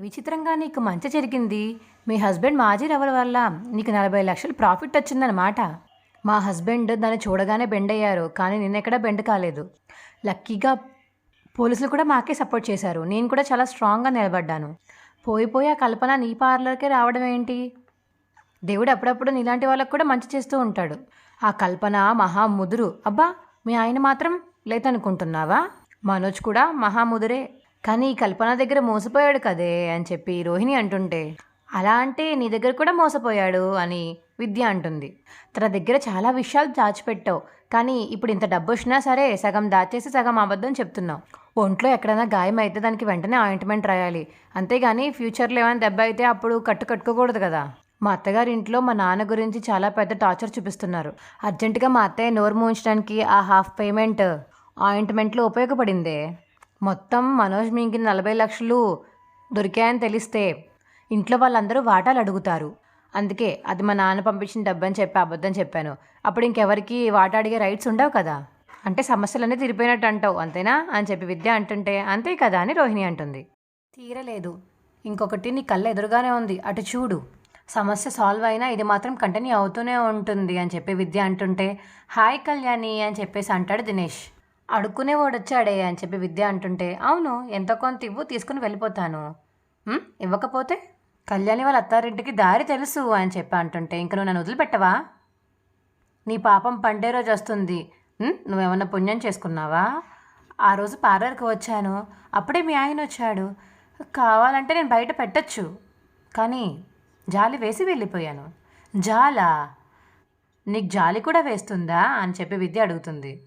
విచిత్రంగా నీకు మంచి జరిగింది మీ హస్బెండ్ మాజీ రవల వల్ల నీకు నలభై లక్షలు ప్రాఫిట్ వచ్చిందనమాట మా హస్బెండ్ దాన్ని చూడగానే బెండ్ అయ్యారు కానీ నేనెక్కడా బెండ్ కాలేదు. లక్కీగా పోలీసులు కూడా మాకే సపోర్ట్ చేశారు. నేను కూడా చాలా స్ట్రాంగ్గా నిలబడ్డాను. పోయి పోయి ఆ కల్పన నీ పార్లర్కే రావడం ఏంటి? దేవుడు అప్పుడప్పుడు నీలాంటి వాళ్ళకు కూడా మంచి చేస్తూ ఉంటాడు. ఆ కల్పన మహా ముదురు. అబ్బా మీ ఆయన మాత్రం లేదనుకుంటున్నావా? మనోజ్ కూడా మహాముదురే కానీ కల్పన దగ్గర మోసపోయాడు కదే అని చెప్పి రోహిణి అంటుంటే అలా అంటే నీ దగ్గర కూడా మోసపోయాడు అని విద్య అంటుంది. తన దగ్గర చాలా విషయాలు దాచిపెట్టావు కానీ ఇప్పుడు ఇంత డబ్బు వచ్చినా సరే సగం దాచేసి సగం అబద్ధం చెప్తున్నావు. ఒంట్లో ఎక్కడైనా గాయం అయితే దానికి వెంటనే ఆయింట్మెంట్ రాయాలి. అంతేగాని ఫ్యూచర్లో ఏమైనా దెబ్బ అయితే అప్పుడు కట్టు కట్టుకోకూడదు కదా. మా అత్తగారి ఇంట్లో మా నాన్న గురించి చాలా పెద్ద టార్చర్ చూపిస్తున్నారు. అర్జెంటుగా మా అత్తయ్య నోరు మూయించడానికి ఆ హాఫ్ పేమెంట్ ఆయింట్మెంట్లో ఉపయోగపడిందే. మొత్తం మనోజ్ మింగిన నలభై లక్షలు దొరికాయని తెలిస్తే ఇంట్లో వాళ్ళందరూ వాటాలు అడుగుతారు. అందుకే అది మా నాన్న పంపించిన డబ్బు అని చెప్పి అబద్ధం చెప్పాను. అప్పుడు ఇంకెవరికి వాటా అడిగే రైట్స్ ఉండవు కదా. అంటే సమస్యలన్నీ తీరిపోయినట్టు అంటావు అంతేనా? అని చెప్పి విద్య అంటుంటే అంతే కదా అని రోహిణి అంటుంది. తీరలేదు. ఇంకొకటి నీ కళ్ళ ఎదురుగానే ఉంది. అటు చూడు. సమస్య సాల్వ్ అయినా ఇది మాత్రం కంటిన్యూ అవుతూనే ఉంటుంది అని చెప్పి విద్య అంటుంటే హాయ్ కళ్యాణి అని చెప్పేసి అంటాడు దినేష్. అడుక్కునేవాడు వచ్చాడే అని చెప్పి విద్య అంటుంటే అవును ఎంతో కొంత ఇవ్వు తీసుకుని వెళ్ళిపోతాను. ఇవ్వకపోతే? కళ్యాణి వాళ్ళ అత్తారింటికి దారి తెలుసు అని చెప్పి అంటుంటే ఇంక నువ్వు నన్ను వదిలిపెట్టవా? నీ పాపం పండే రోజు వస్తుంది. నువ్వేమన్నా పుణ్యం చేసుకున్నావా? ఆ రోజు పార్లర్కి వచ్చాను. అప్పుడే మీ ఆయన వచ్చాడు. కావాలంటే నేను బయట పెట్టచ్చు. కానీ జాలి వేసి వెళ్ళిపోయాను. జాలా? నీకు జాలి కూడా వేస్తుందా? అని చెప్పి విద్య అడుగుతుంది.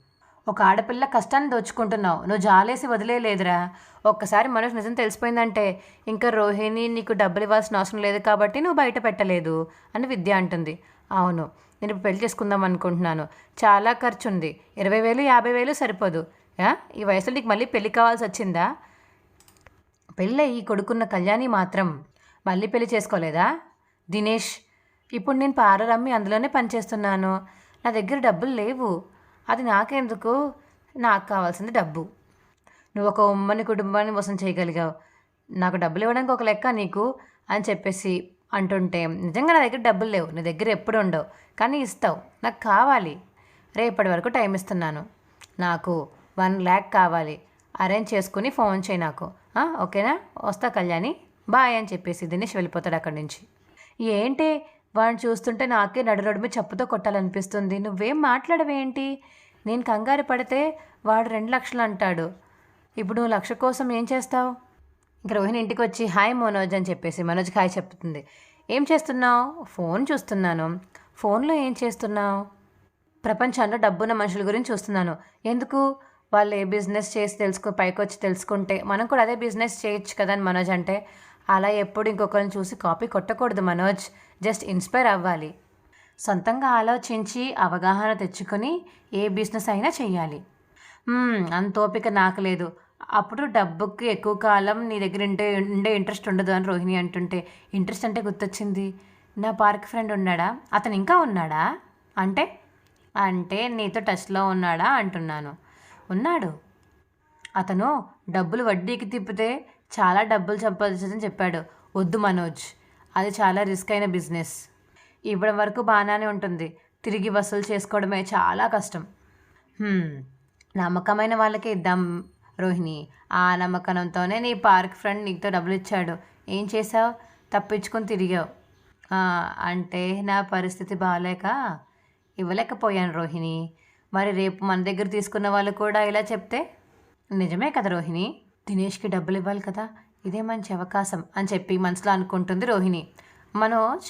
ఒక ఆడపిల్ల కష్టాన్ని దోచుకుంటున్నావు. నువ్వు జాలేసి వదిలేయలేదురా. ఒక్కసారి మనసు నిజం తెలిసిపోయిందంటే ఇంకా రోహిణి నీకు డబ్బులు ఇవ్వాల్సిన అవసరం లేదు కాబట్టి నువ్వు బయట పెట్టలేదు అని విద్య అంటుంది. అవును నేను ఇప్పుడు పెళ్ళి చేసుకుందాం అనుకుంటున్నాను. చాలా ఖర్చు ఉంది ఇరవై వేలు యాభై వేలు సరిపోదు. ఈ వయసులో నీకు మళ్ళీ పెళ్ళి కావాల్సి వచ్చిందా? పెళ్ళై ఈ కొడుకున్న కళ్యాణి మాత్రం మళ్ళీ పెళ్ళి చేసుకోలేదా? దినేష్ ఇప్పుడు నేను పార్లర్ అమ్మి అందులోనే పనిచేస్తున్నాను. నా దగ్గర డబ్బులు లేవు. అది నాకెందుకు? నాకు కావాల్సింది డబ్బు. నువ్వు ఒక ఉమ్మని కుటుంబాన్ని మోసం చేయగలిగావు. నాకు డబ్బులు ఇవ్వడానికి ఒక లెక్క నీకు అని చెప్పేసి అంటుంటే నిజంగా నా దగ్గర డబ్బులు లేవు. నీ దగ్గర ఎప్పుడు ఉండవు. కానీ ఇస్తావు. నాకు కావాలి. రేపటి వరకు టైం ఇస్తున్నాను. నాకు వన్ ల్యాక్ కావాలి. అరేంజ్ చేసుకుని ఫోన్ చేయి నాకు. ఓకేనా? వస్తా కళ్యాణి. బాయ్ అని చెప్పేసి దినేష్ వెళ్ళిపోతాడు అక్కడి నుంచి. ఏంటి? వాడిని చూస్తుంటే నాకే నడురొడిమి చెప్పుతో కొట్టాలనిపిస్తుంది. నువ్వేం మాట్లాడవేంటి? నేను కంగారు పడితే వాడు రెండు లక్షలు అంటాడు. ఇప్పుడు నువ్వు లక్ష కోసం ఏం చేస్తావు? ఇంక రోహిణి ఇంటికి వచ్చి హాయ్ మనోజ్ అని చెప్పేసి మనోజ్కి హాయ్ చెప్తుంది. ఏం చేస్తున్నావు? ఫోన్ చూస్తున్నాను. ఫోన్లో ఏం చేస్తున్నావు? ప్రపంచంలో డబ్బున్న మనుషుల గురించి చూస్తున్నాను. ఎందుకు? వాళ్ళు ఏ బిజినెస్ చేసి తెలుసుకో పైకొచ్చి తెలుసుకుంటే మనం కూడా అదే బిజినెస్ చేయొచ్చు కదా అని మనోజ్ అంటే. అలా ఎప్పుడు ఇంకొకరిని చూసి కాపీ కొట్టకూడదు మనోజ్. జస్ట్ ఇన్స్పైర్ అవ్వాలి. సొంతంగా ఆలోచించి అవగాహన తెచ్చుకొని ఏ బిజినెస్ అయినా చెయ్యాలి. అంత ఓపిక నాకు లేదు. అప్పుడు డబ్బుకి ఎక్కువ కాలం నీ దగ్గర ఉంటే ఉండే ఇంట్రెస్ట్ ఉండదు అని రోహిణి అంటుంటే ఇంట్రెస్ట్ అంటే గుర్తొచ్చింది. నా పార్క్ ఫ్రెండ్ ఉన్నాడా? అతను ఇంకా ఉన్నాడా? అంటే? అంటే నీతో టచ్లో ఉన్నాడా? అంటున్నాను. ఉన్నాడు. అతను డబ్బులు వడ్డీకి తిప్పితే చాలా డబ్బులు సంపాదించదని చెప్పాడు. వద్దు మనోజ్. అది చాలా రిస్క్ అయిన బిజినెస్ ఇవ్వడం వరకు బాగానే ఉంటుంది. తిరిగి వసూలు చేసుకోవడమే చాలా కష్టం. నమ్మకమైన వాళ్ళకే ఇద్దాం రోహిణి. ఆ నమ్మకంతోనే నీ పార్క్ ఫ్రెండ్ నీతో డబ్బులు ఇచ్చాడు. ఏం చేసావు తప్పించుకొని తిరిగావు. అంటే నా పరిస్థితి బాగాలేక ఇవ్వలేకపోయాను రోహిణి. మరి రేపు మన దగ్గర తీసుకున్న వాళ్ళు కూడా ఇలా చెప్తే? నిజమే కదా రోహిణి. దినేష్కి డబ్బులు ఇవ్వాలి కదా. ఇదే మంచి అవకాశం అని చెప్పి మనసులో అనుకుంటుంది రోహిణి. మనోజ్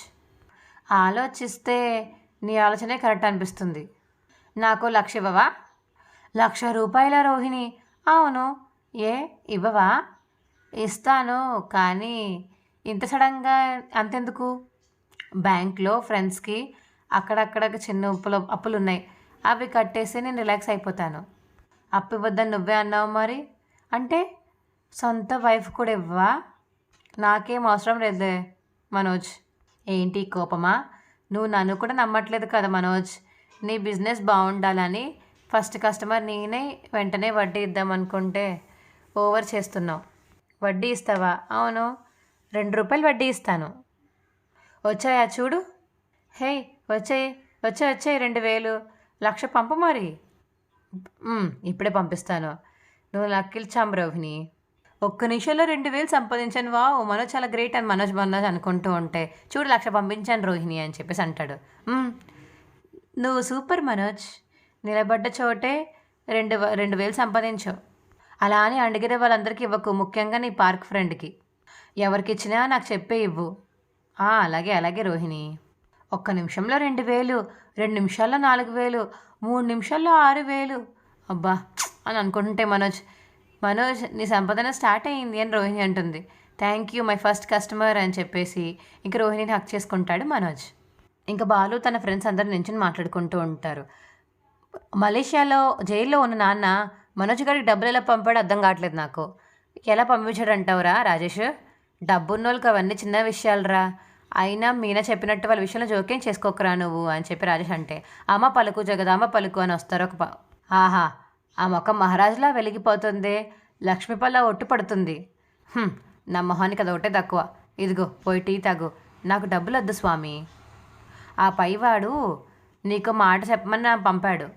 ఆలోచిస్తే నీ ఆలోచనే కరెక్ట్ అనిపిస్తుంది. నాకు లక్ష ఇవ్వవా? లక్ష రూపాయల రోహిణి. అవును. ఏ? ఇవ్వవా? ఇస్తాను కానీ ఇంత సడన్గా అంతెందుకు? బ్యాంక్లో ఫ్రెండ్స్కి అక్కడక్కడ చిన్న ఉప్పులు అప్పులు ఉన్నాయి అవి కట్టేసి నేను రిలాక్స్ అయిపోతాను. అప్పు ఇవ్వద్దని నువ్వే అన్నావు మరి? అంటే సొంత వైఫ్ కూడా ఇవ్వవా? నాకేం అవసరం లేదులే మనోజ్. ఏంటి కోపమా? నువ్వు నన్ను కూడా నమ్మట్లేదు కదా మనోజ్. నీ బిజినెస్ బాగుండాలని ఫస్ట్ కస్టమర్ నేనే వెంటనే వడ్డీ ఇద్దాం అనుకుంటే ఓవర్ చేస్తున్నావు. వడ్డీ ఇస్తావా? అవును. రెండు రూపాయలు వడ్డీ ఇస్తాను. వచ్చాయా చూడు. హే వచ్చాయి వచ్చాయి వచ్చాయి రెండు వేలు. లక్ష పంపు మరి. ఇప్పుడే పంపిస్తాను. నువ్వు లక్కిల్చాం రోహిణి ఒక్క నిమిషంలో రెండు వేలు సంపాదించాను. వా మనోజ్ చాలా గ్రేట్ అని మనోజ్ మనోజ్ అనుకుంటూ ఉంటే చూడు లక్ష పంపించాను రోహిణి అని చెప్పేసి అంటాడు. నువ్వు సూపర్ మనోజ్. నిలబడ్డ చోటే రెండు రెండు వేలు సంపాదించావు. అలా అని అడిగిన వాళ్ళందరికీ ఇవ్వకు ముఖ్యంగా నీ పార్క్ ఫ్రెండ్కి. ఎవరికి ఇచ్చినా నాకు చెప్పే ఇవ్వు. అలాగే అలాగే రోహిణి. ఒక్క నిమిషంలో రెండు వేలు రెండు నిమిషాల్లో నాలుగు వేలు మూడు నిమిషాల్లో ఆరు వేలు. అబ్బా అని అనుకుంటుంటే మనోజ్ మనోజ్ నీ సంపాదన స్టార్ట్ అయ్యింది అని రోహిణి అంటుంది. Thank you my first customer అని చెప్పేసి ఇంక రోహిణిని హక్ చేసుకుంటాడు మనోజ్. ఇంకా బాలు తన ఫ్రెండ్స్ అందరు నించుని మాట్లాడుకుంటూ ఉంటారు. మలేషియాలో జైల్లో ఉన్న నాన్న మనోజ్ గారికి డబ్బులు ఎలా పంపాడో అర్థం కావట్లేదు నాకు. ఎలా పంపించాడు అంటావురా రాజేష్? డబ్బున్న వాళ్ళకి అవన్నీ చిన్న విషయాలురా. అయినా మీనా చెప్పినట్టు వాళ్ళ విషయంలో జోక్యం చేసుకోకరా నువ్వు అని చెప్పి రాజేష్ అంటే అమ్మ పలుకు జగదామ్మ పలుకు అని వస్తారు ఒక ఆహా ఆ ముఖం మహారాజులా వెలిగిపోతుంది. లక్ష్మీపల్ల ఒట్టు పడుతుంది. నా మొహానికి అది ఒకటే తక్కువ. ఇదిగో పోయి టీ తాగు. నాకు డబ్బులు వద్దు స్వామి. ఆ పైవాడు నీకు మాట చెప్పమని పంపాడు.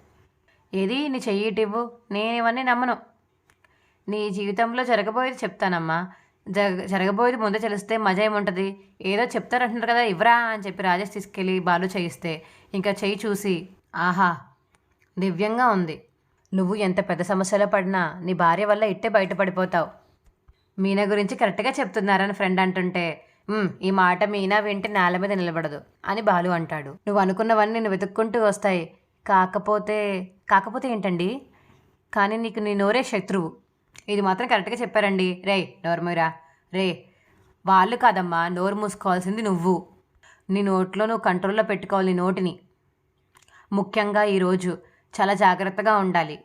ఏది? నీ చెయ్యి నేను ఇవన్నీ నమ్మను. నీ జీవితంలో జరగబోయేది చెప్తానమ్మా. జరగ జరగబోయేది ముందే తెలిస్తే మజా ఏముంటుంది ఏదో చెప్తారంటున్నారు కదా ఇవ్వరా అని చెప్పి రాజేష్ తీసుకెళ్ళి బాలు చేయిస్తే. ఇంకా చెయ్యి చూసి ఆహా దివ్యంగా ఉంది. నువ్వు ఎంత పెద్ద సమస్యలో పడినా నీ భార్య వల్ల ఇట్టే బయటపడిపోతావు. మీనా గురించి కరెక్ట్గా చెప్తున్నారని ఫ్రెండ్ అంటుంటే ఈ మాట మీనా వింటే నేల మీద నిలబడదు అని బాలు అంటాడు. నువ్వు అనుకున్నవన్నీ నేను వెతుక్కుంటూ వస్తాయి. కాకపోతే కాకపోతే ఏంటండి? కానీ నీకు నీ నోరే శత్రువు. ఇది మాత్రం కరెక్ట్గా చెప్పారండి. రే నోర్మీరా. రే వాళ్ళు కాదమ్మా నోరు మూసుకోవాల్సింది నువ్వు. నీ నోట్లో నువ్వు కంట్రోల్లో పెట్టుకోవాలి నీ నోటిని. ముఖ్యంగా ఈరోజు చాలా జాగ్రత్తగా ఉండాలి.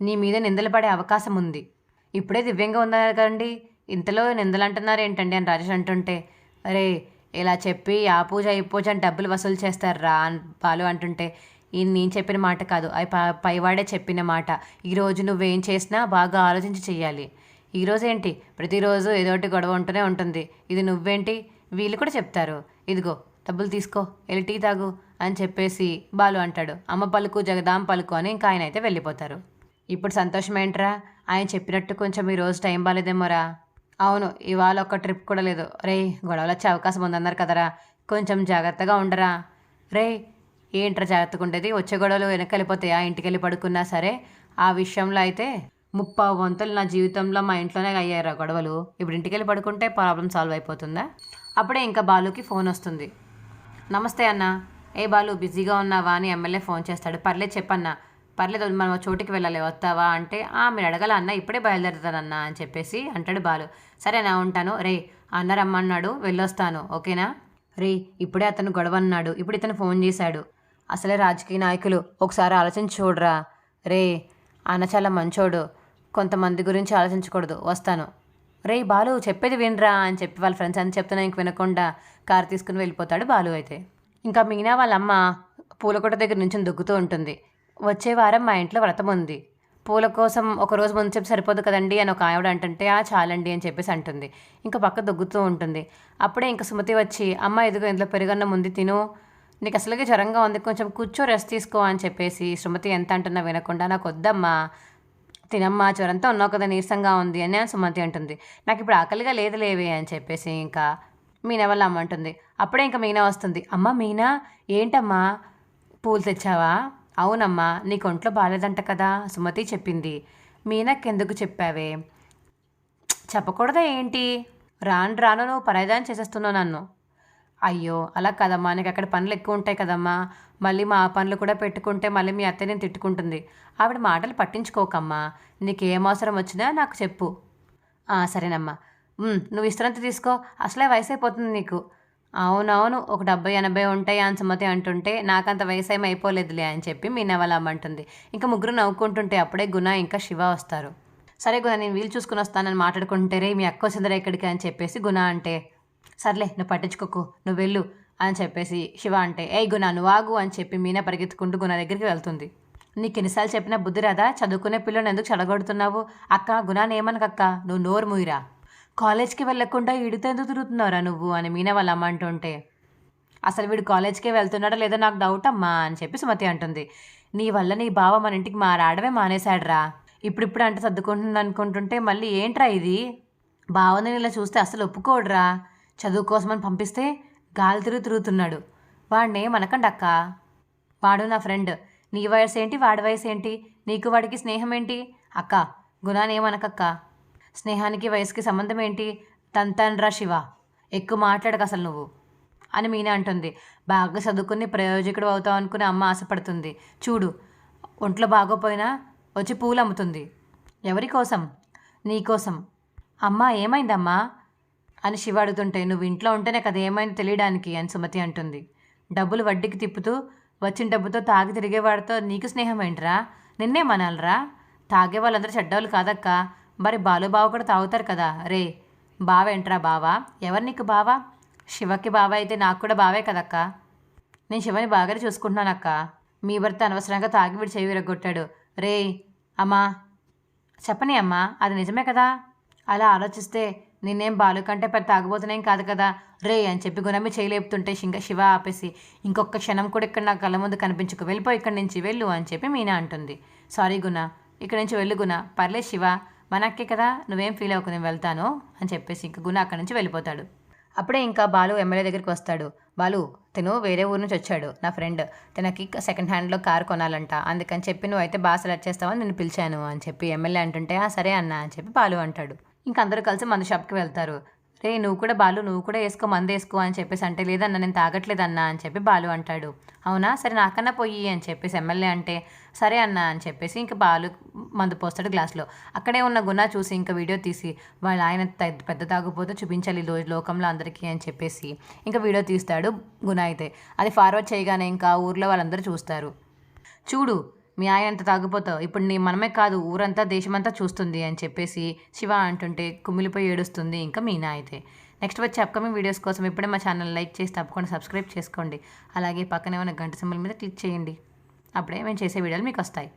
నీ మీద నిందలు పడే అవకాశం ఉంది. ఇప్పుడే దివ్యంగా ఉన్నారు కదండి. ఇంతలో నిందలు అంటున్నారు ఏంటండి అని రాజేష్ అంటుంటే అరే ఇలా చెప్పి ఆ పూజ ఈ పూజ అని డబ్బులు వసూలు చేస్తారా? అని బాలు అంటుంటే ఈ నేను చెప్పిన మాట కాదు. అవి పైవాడే చెప్పిన మాట. ఈరోజు నువ్వేం చేసినా బాగా ఆలోచించి చెయ్యాలి. ఈరోజు ఏంటి? ప్రతిరోజు ఏదో ఒకటి గొడవ ఉంటూనే ఉంటుంది. ఇది నువ్వేంటి? వీళ్ళు కూడా చెప్తారు. ఇదిగో డబ్బులు తీసుకో. వెళ్ళి టీ తాగు. అని చెప్పేసి బాలు అంటాడు. అమ్మ పలుకు జగదాం పలుకు అని ఇంకా ఆయన అయితే వెళ్ళిపోతారు. ఇప్పుడు సంతోషం ఏంట్రా? ఆయన చెప్పినట్టు కొంచెం ఈ రోజు టైం బాగాలేదేమోరా అవును ఇవాళ ఒక్క ట్రిప్ కూడా లేదు. రే గొడవలు వచ్చే అవకాశం ఉందన్నారు కదరా. కొంచెం జాగ్రత్తగా ఉండరా? రే ఏంట్రా జాగ్రత్తగా ఉండేది? వచ్చే గొడవలు వెనక్కి వెళ్ళిపోతాయా ఇంటికి వెళ్ళి పడుకున్నా సరే? ఆ విషయంలో అయితే ముప్పావు వంతులు నా జీవితంలో మా ఇంట్లోనే అయ్యారా గొడవలు. ఇప్పుడు ఇంటికి వెళ్ళి పడుకుంటే ప్రాబ్లం సాల్వ్ అయిపోతుందా? అప్పుడే ఇంకా బాలుకి ఫోన్ వస్తుంది. నమస్తే అన్న. ఏ బాలు బిజీగా ఉన్నావా అని ఎమ్మెల్యే ఫోన్ చేస్తాడు. పర్లేదు చెప్పన్నా. పర్లేదు మనం చోటుకి చోటికి వెళ్ళాలి వస్తావా అంటే ఆ మీరు అడగల అన్న ఇప్పుడే బయలుదేరుతానన్నా అని చెప్పేసి అంటాడు బాలు. సరే నా ఉంటాను. రే అన్న రమ్మన్నాడు వెళ్ళొస్తాను. ఓకేనా? రే ఇప్పుడే అతను గొడవ అన్నాడు ఇప్పుడు ఇతను ఫోన్ చేశాడు. అసలే రాజకీయ నాయకులు ఒకసారి ఆలోచించి చూడరా. రే అన్న చాలా మంచోడు. కొంతమంది గురించి ఆలోచించకూడదు. వస్తాను. రే బాలు చెప్పేది వినరా అని చెప్పి వాళ్ళ ఫ్రెండ్స్ అని చెప్తున్నా ఇంక వినకుండా కారు తీసుకుని వెళ్ళిపోతాడు బాలు అయితే. ఇంకా మీనా వాళ్ళమ్మ పూలకోట పూలకొట్ట దగ్గర నుంచి దుక్కుతూ ఉంటుంది. వచ్చే వారం మా ఇంట్లో వ్రతం ఉంది. పూల కోసం ఒక రోజు ముందు చెప్పి సరిపోదు కదండి అని ఒక ఆవిడ అంటుంటే ఆ చాలండి అని చెప్పేసి అంటుంది. ఇంకా పక్క దొగ్గుతూ ఉంటుంది. అప్పుడే ఇంకా సుమతి వచ్చి అమ్మ ఎదుగు ఇంట్లో పెరుగన్న ముందు తిను. నీకు అసలుగా జ్వరంగా ఉంది. కొంచెం కూర్చో రెస్ట్ తీసుకో అని చెప్పేసి సుమతి ఎంత అంటున్నా వినకుండా నాకు వద్దమ్మా. తినమ్మా. జ్వరంతో ఉన్నావు కదా నీరసంగా ఉంది అని సుమతి అంటుంది. నాకు ఇప్పుడు ఆకలిగా లేదు లేవే అని చెప్పేసి ఇంకా మీనా వాళ్ళ అమ్మ అంటుంది. అప్పుడే ఇంకా మీనా వస్తుంది. అమ్మ మీనా ఏంటమ్మా? పూలు తెచ్చావా? అవునమ్మా నీకు ఒంట్లో బాగాలేదంట కదా సుమతి చెప్పింది. మీనాకి ఎందుకు చెప్పావే? చెప్పకూడదా ఏంటి? రాను రాను నువ్వు పరాయిదాన్ని చేసేస్తున్నావు నన్ను. అయ్యో అలా కదమ్మా నీకు అక్కడ పనులు ఎక్కువ ఉంటాయి కదమ్మా. మళ్ళీ మా పనులు కూడా పెట్టుకుంటే మళ్ళీ మీ అత్తయ్య నేను తిట్టుకుంటుంది. ఆవిడ మాటలు పట్టించుకోకమ్మా. నీకు ఏం అవసరం వచ్చినా నాకు చెప్పు. సరేనమ్మా. నువ్వు విశ్రాంతి తీసుకో. అసలే వయసు అయిపోతుంది నీకు. అవునవును ఒక డెబ్బై ఎనభై ఉంటాయి అని సుమతి అంటుంటే నాకంత వయసు ఏమి అయిపోలేదులే అని చెప్పి మీ నవల ఇంకా ముగ్గురు నవ్వుకుంటుంటే అప్పుడే గుణ ఇంకా శివ వస్తారు. సరే గుణ నేను వీలు చూసుకుని వస్తానని మాట్లాడుకుంటేరే మీ అక్క వచ్చిందిరా ఇక్కడికి అని చెప్పేసి గుణ అంటే సర్లే నువ్వు పట్టించుకోకు నువ్వు వెళ్ళు అని చెప్పేసి శివ అంటే ఏ గుణ నువ్వు ఆగు అని చెప్పి మీనా పరిగెత్తుకుంటూ గుణ దగ్గరికి వెళ్తుంది. నీకు ఎన్నిసార్లు చెప్పినా బుద్ధి రాదా? చదువుకునే పిల్లని ఎందుకు చెడగొడుతున్నావు? అక్క గుణాన్ని ఏమనకక్క? నువ్వు నోరు మూయిరా. కాలేజ్కి వెళ్ళకుండా ఈడితో ఎందుకు తిరుగుతున్నావురా నువ్వు అని మీనా వాళ్ళ అమ్మ అంటుంటే అసలు వీడు కాలేజ్కే వెళ్తున్నాడా లేదో నాకు డౌట్ అమ్మా అని చెప్పి సుమతి అంటుంది. నీ వల్ల నీ బావ మన ఇంటికి మా రావడమే ఇప్పుడిప్పుడు అంటే సర్దుకుంటుంది అనుకుంటుంటే మళ్ళీ ఏంట్రా ఇది? బావని ఇలా చూస్తే అసలు ఒప్పుకోడురా. చదువు కోసమని పంపిస్తే గాలి తిరుగు తిరుగుతున్నాడు. వాడిని మనకండి అక్క వాడు నా ఫ్రెండ్. నీ వయసు ఏంటి వాడి వయసు ఏంటి నీకు వాడికి స్నేహం ఏంటి అక్క గుణాన్ని స్నేహానికి వయసుకి సంబంధం ఏంటి? తంతన్రా శివ. ఎక్కువ మాట్లాడక అసలు నువ్వు అని మీనా అంటుంది. బాగా చదువుకుని ప్రయోజకుడు అవుతావు అనుకుని అమ్మ ఆశపడుతుంది. చూడు ఒంట్లో బాగోపోయినా వచ్చి పూలు అమ్ముతుంది. ఎవరి కోసం? నీకోసం అమ్మ అమ్మా ఏమైందమ్మా? అని శివ అడుగుతుంటే నువ్వు ఇంట్లో ఉంటేనే కదా ఏమైంది తెలియడానికి అని సుమతి అంటుంది. డబ్బులు వడ్డీకి తిప్పుతూ వచ్చిన డబ్బుతో తాగి తిరిగేవాడితో నీకు స్నేహం ఏంట్రా? నిన్నే మనాలరా? తాగే వాళ్ళందరూ చెడ్డవాళ్ళు కాదక్కా. మరి బాలు బావ కూడా తాగుతారు కదా. రే బావ ఏంట్రా బావా? ఎవరు నీకు బావా? శివకి బావ అయితే నాకు కూడా బావే కదక్క. నేను శివని బాగానే చూసుకుంటున్నానక్క. మీ భర్త అనవసరంగా తాగి వీడు చేయి విరగొట్టాడు. రే అమ్మా. చెప్పని అమ్మా అది నిజమే కదా? అలా ఆలోచిస్తే నిన్నేం బాలు కంటే పెద్ద తాగబోతున్నాం కాదు కదా. రే అని చెప్పి గుణమి చేయలేపుతుంటే ఇంకా శివ ఆపేసి ఇంకొక క్షణం కూడా ఇక్కడ నా కళ్ళ ముందు కనిపించుకు వెళ్ళిపో ఇక్కడి నుంచి వెళ్ళు అని చెప్పి మీనా అంటుంది. సారీ గుణ ఇక్కడి నుంచి వెళ్ళు గుణ పర్లేదు శివ. మనక్కే కదా నువ్వేం ఫీల్ అవ్వకు నేను వెళ్తాను అని చెప్పేసి ఇంకా గుణ అక్కడి నుంచి వెళ్ళిపోతాడు. అప్పుడే ఇంకా బాలు ఎమ్మెల్యే దగ్గరికి వస్తాడు. బాలు తను వేరే ఊరు నుంచి వచ్చాడు నా ఫ్రెండ్ తనకి సెకండ్ హ్యాండ్లో కార్ కొనాలంట. అందుకని చెప్పి నువ్వు అయితే బాగా సెలెక్ట్ చేస్తావని నేను పిలిచాను అని చెప్పి ఎమ్మెల్యే అంటుంటే "ఆ, సరే అన్న అని చెప్పి బాలు అంటాడు. ఇంకా అందరూ కలిసి మందు షాప్కి వెళ్తారు. రే నువ్వు కూడా బాలు నువ్వు కూడా వేసుకో మందు వేసుకో అని చెప్పేసి అంటే లేదన్నా నేను తాగట్లేదన్నా అని చెప్పి బాలు అంటాడు. అవునా? సరే నాకన్నా పోయి అని చెప్పేసి ఎమ్మెల్యే అంటే సరే అన్నా అని చెప్పేసి ఇంకా బాలు మందు పోస్తాడు గ్లాస్లో. అక్కడే ఉన్న గుణ చూసి ఇంకా వీడియో తీసి వాళ్ళు ఆయన పెద్ద తాగుపోతే చూపించాలి లో లోకంలో అందరికీ అని చెప్పేసి ఇంకా వీడియో తీస్తాడు గుణ అయితే. అది ఫార్వర్డ్ చేయగానే ఇంకా ఊర్లో వాళ్ళందరూ చూస్తారు. చూడు మీ ఆయన ఎంత తాగిపోతావు. ఇప్పుడు నీ మనమే కాదు ఊరంతా దేశమంతా చూస్తుంది అని చెప్పేసి శివ అంటుంటే కుమిలిపోయి ఏడుస్తుంది ఇంకా మీనా అయితే. నెక్స్ట్ వచ్చే అప్కమింగ్ వీడియోస్ కోసం ఇప్పుడే మా ఛానల్ లైక్ చేసి తప్పకుండా సబ్స్క్రైబ్ చేసుకోండి. అలాగే పక్కనే ఉన్న గంట సింబల్ మీద క్లిక్ చేయండి. అప్పుడే మేము చేసే వీడియోలు మీకు వస్తాయి.